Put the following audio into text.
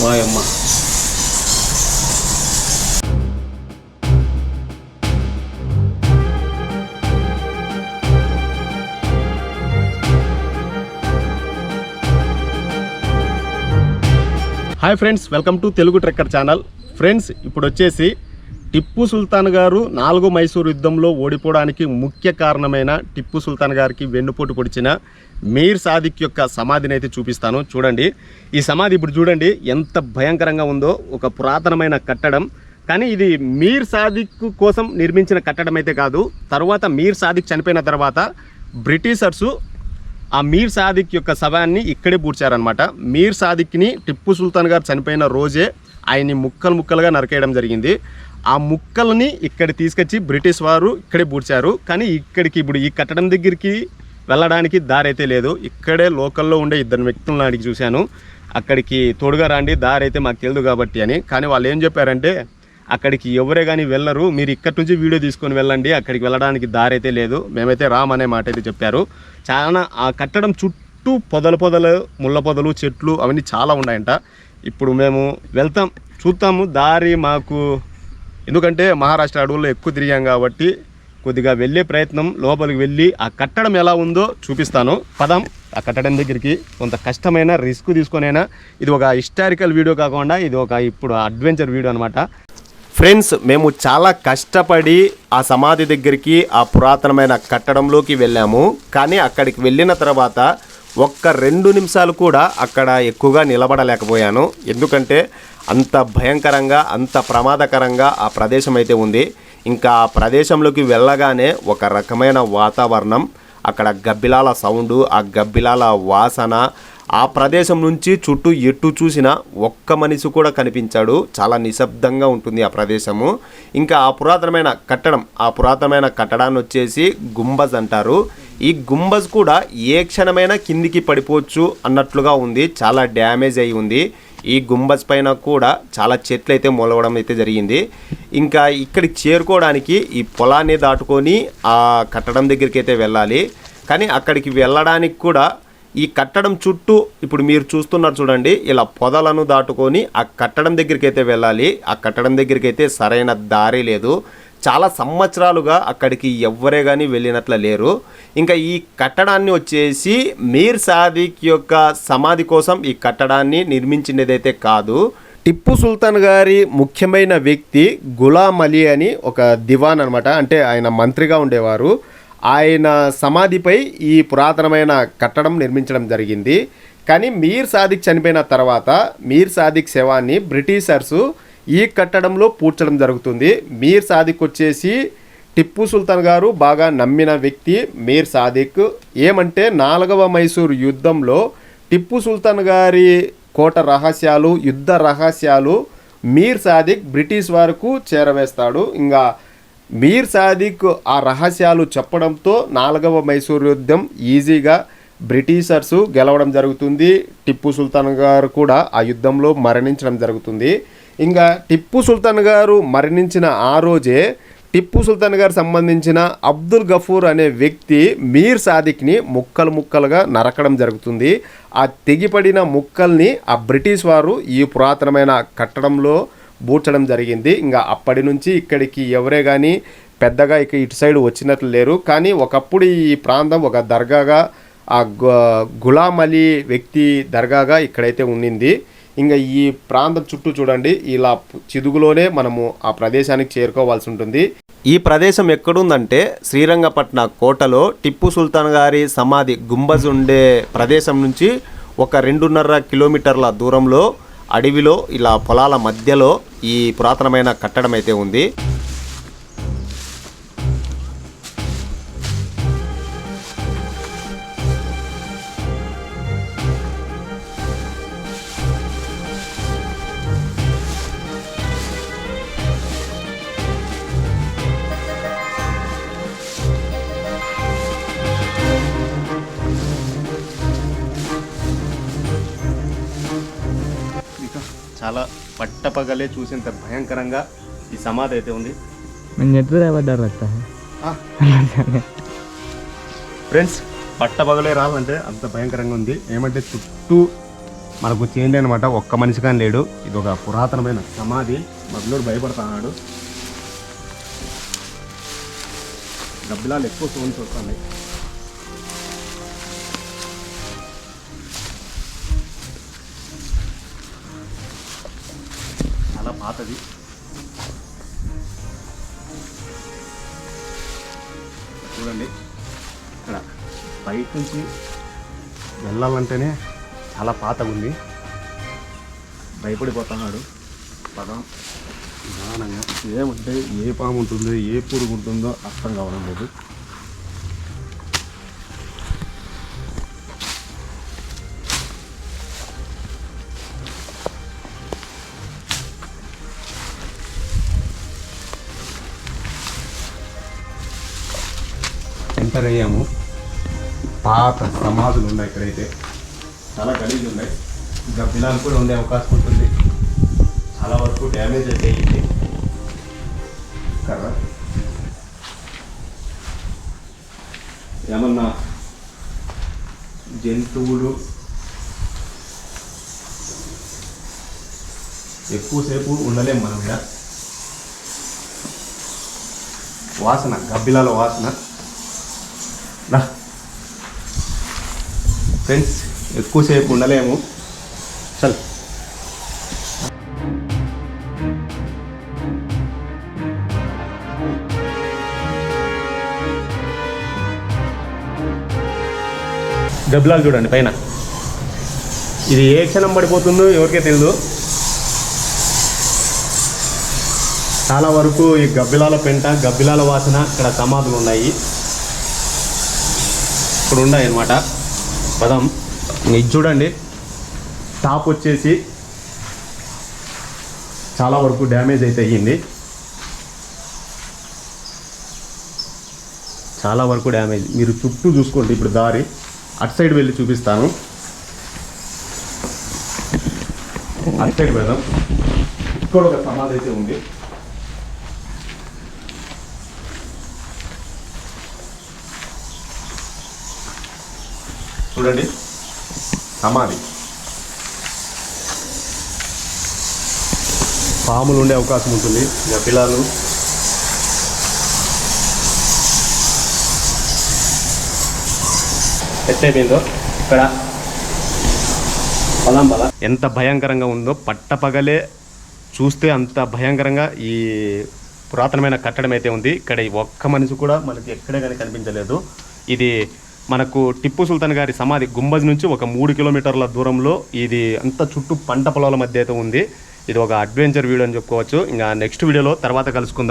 వాయమ్మ hi friends welcome to Telugu trekker channel friends ఇప్పుడు వచ్చేసి టిప్పు సుల్తాన్ గారు నాలుగు మైసూరు యుద్ధంలో ఓడిపోవడానికి ముఖ్య కారణమైన టిప్పు సుల్తాన్ గారికి వెన్నుపోటు పొడిచిన మీర్ సాదిక్ యొక్క సమాధిని అయితే చూపిస్తాను. చూడండి. ఈ సమాధి ఇప్పుడు చూడండి ఎంత భయంకరంగా ఉందో ఒక పురాతనమైన కట్టడం. కానీ ఇది మీర్ సాదిక్ కోసం నిర్మించిన కట్టడం అయితే కాదు. తర్వాత మీర్ సాదిక్ చనిపోయిన తర్వాత బ్రిటిషర్సు ఆ మీర్ సాదిక్ యొక్క శవాన్ని ఇక్కడే పూడ్చారనమాట మీర్ సాదిక్ని టిప్పు సుల్తాన్ గారు చనిపోయిన రోజే ఆయన్ని ముక్కలు ముక్కలుగా నరికేయడం జరిగింది. ఆ ముక్కల్ని ఇక్కడ తీసుకొచ్చి బ్రిటిష్ వారు ఇక్కడే పూడ్చారు. కానీ ఇక్కడికి ఇప్పుడు ఈ కట్టడం దగ్గరికి వెళ్ళడానికి దారి అయితే లేదు. ఇక్కడే లోకల్లో ఉండే ఇద్దరు వ్యక్తులను అడిగి చూశాను. అక్కడికి తోడుగా రండి దారి అయితే మాకు తెలియదు కాబట్టి అని. కానీ వాళ్ళు ఏం చెప్పారంటే అక్కడికి ఎవరే కానీ వెళ్ళరు. మీరు ఇక్కడి నుంచి వీడియో తీసుకొని వెళ్ళండి. అక్కడికి వెళ్ళడానికి దారి అయితే లేదు. మేమైతే రామ్ అనే మాట అయితే చెప్పారు. చాలా ఆ కట్టడం చుట్టూ పొదల పొదలు ముళ్ళ పొదలు చెట్లు అవన్నీ చాలా ఉన్నాయంట. ఇప్పుడు మేము వెళ్తాం చూస్తాము. దారి మాకు ఎందుకంటే మహారాష్ట్ర అడవుల్లో ఎక్కువ తిరిగాం కాబట్టి కొద్దిగా వెళ్ళే ప్రయత్నం లోపలికి వెళ్ళి ఆ కట్టడం ఎలా ఉందో చూపిస్తాను. పదం. ఆ కట్టడం దగ్గరికి కొంత కష్టమైన రిస్క్ తీసుకొనైనా ఇది ఒక హిస్టారికల్ వీడియో కాకుండా ఇది ఒక ఇప్పుడు అడ్వెంచర్ వీడియో అనమాట ఫ్రెండ్స్ మేము చాలా కష్టపడి ఆ సమాధి దగ్గరికి ఆ పురాతనమైన కట్టడంలోకి వెళ్ళాము. కానీ అక్కడికి వెళ్ళిన తర్వాత ఒక్క రెండు నిమిషాలు కూడా అక్కడ ఎక్కువగా నిలబడలేకపోయాను. ఎందుకంటే అంత భయంకరంగా అంత ప్రమాదకరంగా ఆ ప్రదేశం అయితే ఉంది. ఇంకా ఆ ప్రదేశంలోకి వెళ్ళగానే ఒక రకమైన వాతావరణం అక్కడ గబ్బిలాల సౌండు ఆ గబ్బిలాల వాసన ఆ ప్రదేశం నుంచి చుట్టూ ఎటు చూసినా ఒక్క మనిషి కూడా కనిపించాడు. చాలా నిశ్శబ్దంగా ఉంటుంది ఆ ప్రదేశము. ఇంకా ఆ పురాతనమైన కట్టడం ఆ పురాతనమైన కట్టడాన్ని వచ్చేసి గుంబజ్ అంటారు. ఈ గుంబజ్ కూడా ఏ క్షణమైనా కిందికి పడిపోవచ్చు అన్నట్లుగా ఉంది. చాలా డ్యామేజ్ అయి ఉంది. ఈ గుంబజ్ పైన కూడా చాలా చెట్లు అయితే మొలవడం అయితే జరిగింది. ఇంకా ఇక్కడికి చేరుకోవడానికి ఈ పొలాన్ని దాటుకొని ఆ కట్టడం దగ్గరికి అయితే వెళ్ళాలి. కానీ అక్కడికి వెళ్ళడానికి కూడా ఈ కట్టడం చుట్టూ ఇప్పుడు మీరు చూస్తున్నారు చూడండి ఇలా పొదలను దాటుకొని ఆ కట్టడం దగ్గరికి అయితే వెళ్ళాలి. ఆ కట్టడం దగ్గరికి అయితే సరైన దారి లేదు. చాలా సంవత్సరాలుగా అక్కడికి ఎవ్వరే కానీ వెళ్ళినట్ల లేరు. ఇంకా ఈ కట్టడాన్ని వచ్చేసి మీర్ సాదిక్ యొక్క సమాధి కోసం ఈ కట్టడాన్ని నిర్మించినదైతే కాదు. టిప్పు సుల్తాన్ గారి ముఖ్యమైన వ్యక్తి గులాం అలీ అని ఒక దివాన్ అనమాట అంటే ఆయన మంత్రిగా ఉండేవారు. ఆయన సమాధిపై ఈ పురాతనమైన కట్టడం నిర్మించడం జరిగింది. కానీ మీర్ సాదిక్ చనిపోయిన తర్వాత మీర్ సాదిక్ శవాన్ని బ్రిటిషర్సు ఈ కట్టడంలో పూడ్చడం జరుగుతుంది. మీర్ సాదిక్ వచ్చేసి టిప్పు సుల్తాన్ గారు బాగా నమ్మిన వ్యక్తి మీర్ సాదిక్. ఏమంటే నాలుగవ మైసూర్ యుద్ధంలో టిప్పు సుల్తాన్ గారి కోట రహస్యాలు యుద్ధ రహస్యాలు మీర్ సాదిక్ బ్రిటిష్ వారికి చేరవేస్తాడు. ఇంకా మీర్ సాదిక్ ఆ రహస్యాలు చెప్పడంతో నాలుగవ మైసూర్ యుద్ధం ఈజీగా బ్రిటిషర్సు గెలవడం జరుగుతుంది. టిప్పు సుల్తాన్ గారు కూడా ఆ యుద్ధంలో మరణించడం జరుగుతుంది. ఇంకా టిప్పు సుల్తాన్ గారు మరణించిన ఆ రోజే టిప్పు సుల్తాన్ గారు సంబంధించిన అబ్దుల్ గఫూర్ అనే వ్యక్తి మీర్ సాదిక్ని ముక్కలు ముక్కలుగా నరకడం జరుగుతుంది. ఆ తెగిపడిన ముక్కల్ని ఆ బ్రిటిష్ వారు ఈ పురాతనమైన కట్టడంలో బూడ్చడం జరిగింది. ఇంకా అప్పటి నుంచి ఇక్కడికి ఎవరే కానీ పెద్దగా ఇక ఇటు సైడ్ వచ్చినట్లు లేరు. కానీ ఒకప్పుడు ఈ ప్రాంతం ఒక దర్గాగా ఆ గు- గులాం అలీ వ్యక్తి దర్గాగా ఇక్కడైతే ఉండింది. ఇంకా ఈ ప్రాంతం చుట్టూ చూడండి ఇలా చిదుగులోనే మనము ఆ ప్రదేశానికి చేరుకోవాల్సి ఉంటుంది. ఈ ప్రదేశం ఎక్కడుందంటే శ్రీరంగపట్న కోటలో టిప్పు సుల్తాన్ గారి సమాధి గుంబజ్ ఉండే ప్రదేశం నుంచి ఒక రెండున్నర కిలోమీటర్ల దూరంలో అడవిలో ఇలా పొలాల మధ్యలో ఈ పురాతనమైన కట్టడం అయితే ఉంది. పట్టపగలే చూసేంత భయంకరంగా ఈ సమాధి అయితే ఉంది. ఫ్రెండ్స్ పట్టపగలే రావాలంటే అంత భయంకరంగా ఉంది. ఏమంటే చుట్టూ మనకు చేయండి అనమాట ఒక్క మనిషి కానీ లేడు. ఇది ఒక పురాతనమైన సమాధి. మగ్లోడు భయపడుతున్నాడు. డబ్బులాలు ఎక్కువ సౌండ్స్ వస్తున్నాయి పాతది. చూడండి. ఇక్కడ బయట నుంచి వెళ్ళాలంటేనే చాలా పాతగా ఉంది భయపడిపోతున్నాడు. పదం. నిదానంగా. ఏమంటే ఏ పాము ఉంటుందో ఏ పురుగు ఉంటుందో అర్థం కావడం లేదు. ఎంటర్ అయ్యాము పాత సమాధులు ఉన్నాయి ఇక్కడైతే. చాలా గలీజ్ ఉన్నాయి ఇంకా పిల్లలు కూడా ఉండే అవకాశం ఉంటుంది. చాలా వరకు డ్యామేజ్ అయితే అయ్యింది కర్ర. ఏమన్నా జంతువులు ఎక్కువసేపు ఉండలేము మనం ఇక్కడ. వాసన గబ్బిలాల వాసన. ఫ్రెండ్స్ ఎక్కువసేపు ఉండలేము. చల్. గబ్బిలాలు చూడండి పైన. ఇది ఏ క్షణం పడిపోతుందో ఎవరికే తెలియదు చాలా వరకు ఈ గబ్బిలాల పెంట గబ్బిలాల వాసన ఇక్కడ సమాధులు ఉన్నాయి. ఇక్కడ ఉన్నాయి అనమాట పదం. ఇది చూడండి. టాప్ వచ్చేసి చాలా వరకు డ్యామేజ్ అయితే అయ్యింది. చాలా వరకు డ్యామేజ్. మీరు చుట్టూ చూసుకోండి ఇప్పుడు దారి. అటు సైడ్ వెళ్ళి చూపిస్తాను. అటు సైడ్ వెళ్దాం. ఇక్కడ ఒక సమాధి అయితే ఉంది. చూడండి. సమాధి. పాములు ఉండే అవకాశం ఉంటుంది. ఇంకా పిల్లలు. ఎట్టయిపోయిందో ఇక్కడ? పొలం బల. ఎంత భయంకరంగా ఉందో పట్టపగలే చూస్తే అంత భయంకరంగా ఈ పురాతనమైన కట్టడం అయితే ఉంది. ఇక్కడ ఈ ఒక్క మనిషి కూడా మనకి ఎక్కడే కానీ కనిపించలేదు. ఇది మనకు టిప్పు సుల్తాన్ గారి సమాధి గుంబజ్ నుంచి ఒక మూడు కిలోమీటర్ల దూరంలో ఇది అంత చుట్టూ పంట పొలాల మధ్య అయితే ఉంది. ఇది ఒక అడ్వెంచర్ వీడియో అని చెప్పుకోవచ్చు. ఇంకా నెక్స్ట్ వీడియోలో తర్వాత కలుసుకుందాం.